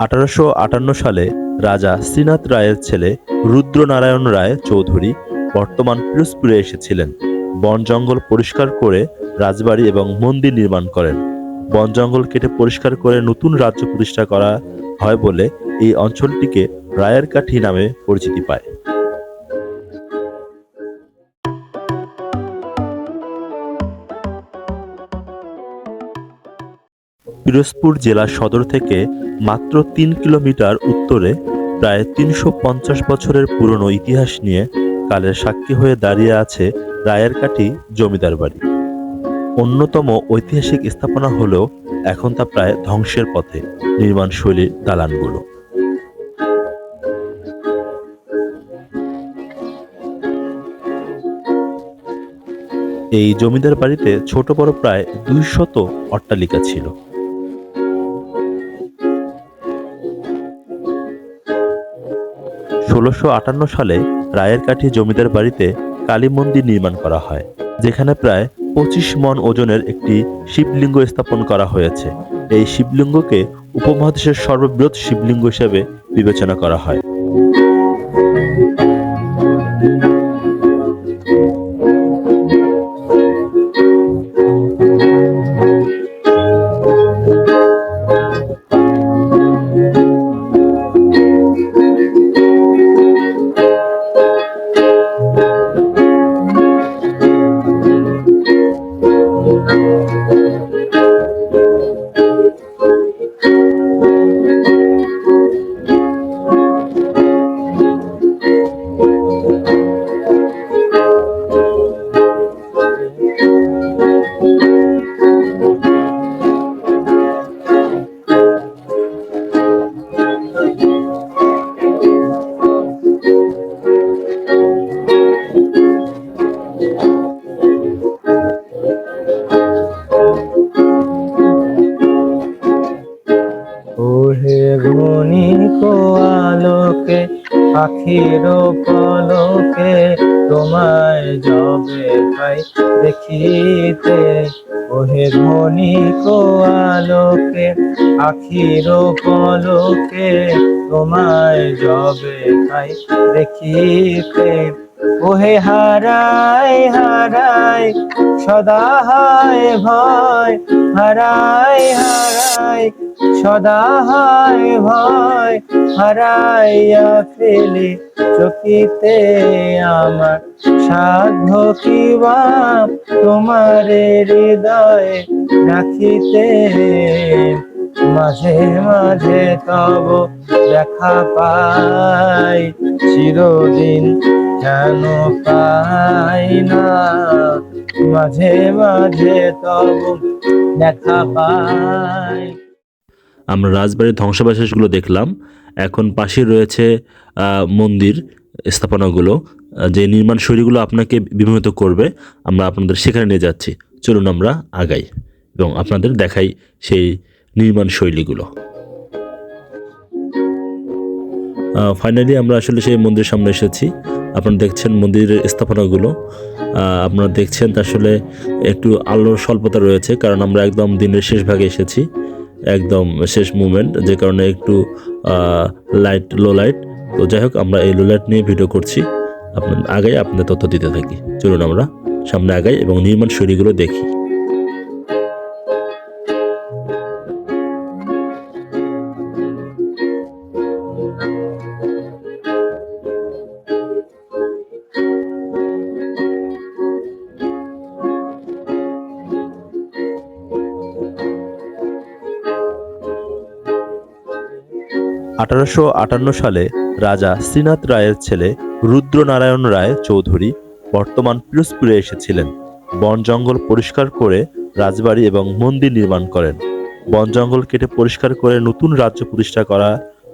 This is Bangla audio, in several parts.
আঠারোশো আটান্ন সালে রাজা শ্রীনাথ রায়ের ছেলে রুদ্রনারায়ণ রায় চৌধুরী বর্তমান পিরোজপুরে এসেছিলেন। বন জঙ্গল পরিষ্কার করে রাজবাড়ি এবং মন্দির নির্মাণ করেন। বন জঙ্গল কেটে পরিষ্কার করে নতুন রাজ্য প্রতিষ্ঠা করা হয় বলে এই অঞ্চলটিকে রায়ের কাঠি নামে পরিচিতি পায়। পিরোজপুর জেলা সদর থেকে মাত্র তিন কিলোমিটার উত্তরে প্রায় তিনশো পঞ্চাশ বছরের পুরনো ইতিহাস নিয়ে কালের সাক্ষী হয়ে দাঁড়িয়ে আছে রায়ের কাঠি জমিদার বাড়ি। অন্যতম ঐতিহাসিক স্থাপনা হলেও এখন তা প্রায় ধ্বংসের পথে নির্মাণ শৈলীর দালানগুলো। এই জমিদার বাড়িতে ছোট বড় প্রায় দুই শত অট্টালিকা ছিল। ষোলোশো আটান্ন সালে রায়ের কাঠি জমিদার বাড়িতে কালী মন্দির নির্মাণ করা হয়, যেখানে প্রায় পঁচিশ মন ওজনের একটি শিবলিঙ্গ স্থাপন করা হয়েছে। এই শিবলিঙ্গকে উপমহাদেশের সর্ববৃহৎ শিবলিঙ্গ হিসেবে বিবেচনা করা হয়। আলোকে পাখির পলকে তোমায় জবে পাই দেখিতে, ওহে ঘনিক আলোকে আখির পলকে তোমায় জবে পাই দেখিতে, ওহে হারাই হারাই সদা হায় ভয় হারাই হারাই সদা হায় ভয় হারাইয়া ফেলি চকিতে আমার সাধ্য কিবা তোমার হৃদয়ে রাখিতে। মাঝে মাঝে তব দেখা পাই, চিরদিন কেন পাই না। মাঝে মাঝে তব দেখা পাই। আমরা রাজবাড়ির ধ্বংসাবশেষগুলো দেখলাম। এখন পাশে রয়েছে মন্দির স্থাপনাগুলো যে নির্মাণ শৈলীগুলো আপনাকে বিমোহিত করবে, আমরা আপনাদের সেখানে নিয়ে যাচ্ছি। চলুন আমরা আগাই এবং আপনাদের দেখাই সেই নির্মাণ শৈলীগুলো। ফাইনালি আমরা আসলে সেই মন্দিরের সামনে এসেছি। আপনারা দেখছেন মন্দিরের স্থাপনাগুলো। আপনারা দেখছেন আসলে একটু আলোর স্বল্পতা রয়েছে, কারণ আমরা একদম দিনের শেষ ভাগে এসেছি, একদম শেষ মুমেন্ট, যে কারণে একটু লাইট লো লাইট তো যাই হোক, আমরা এই লো লাইট নিয়ে ভিডিও করছি। আপনার আগে আপনার তথ্য দিতে থাকি। চলুন আমরা সামনে আগাই এবং নির্মাণ শৈলীগুলো দেখি। আঠারোশো আটান্ন সালে রাজা শ্রীনাথ রায়ের ছেলে রুদ্রনারায়ণ রায় চৌধুরী বর্তমান পিরোজপুরে এসেছিলেন। বন জঙ্গল পরিষ্কার করে রাজবাড়ি এবং মন্দির নির্মাণ করেন। বন জঙ্গল কেটে পরিষ্কার করে নতুন রাজ্য প্রতিষ্ঠা করা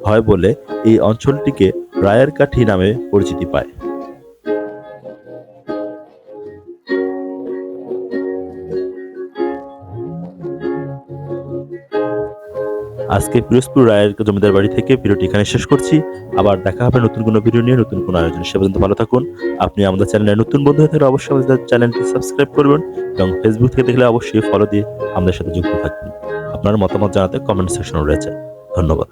হয় বলে এই অঞ্চলটিকে রায়ের কাঠি নামে পরিচিতি পায়। আজকে পিরোজপুর রায়ের জমিদার বাড়ি থেকে ভিডিওটি এখানে শেষ করছি। আবার দেখা হবে নতুন কোনো ভিডিও নিয়ে, নতুন কোনো আয়োজন সে পর্যন্ত ভালো থাকুন। আপনি আমাদের চ্যানেলে নতুন বন্ধু হয়ে থাকলে অবশ্যই আমাদের চ্যানেলটি সাবস্ক্রাইব করবেন এবং ফেসবুক থেকে দেখলে অবশ্যই ফলো দিয়ে আমাদের সাথে যুক্ত থাকবেন আপনার মতামত জানাতে কমেন্ট সেকশন রয়েছে। ধন্যবাদ।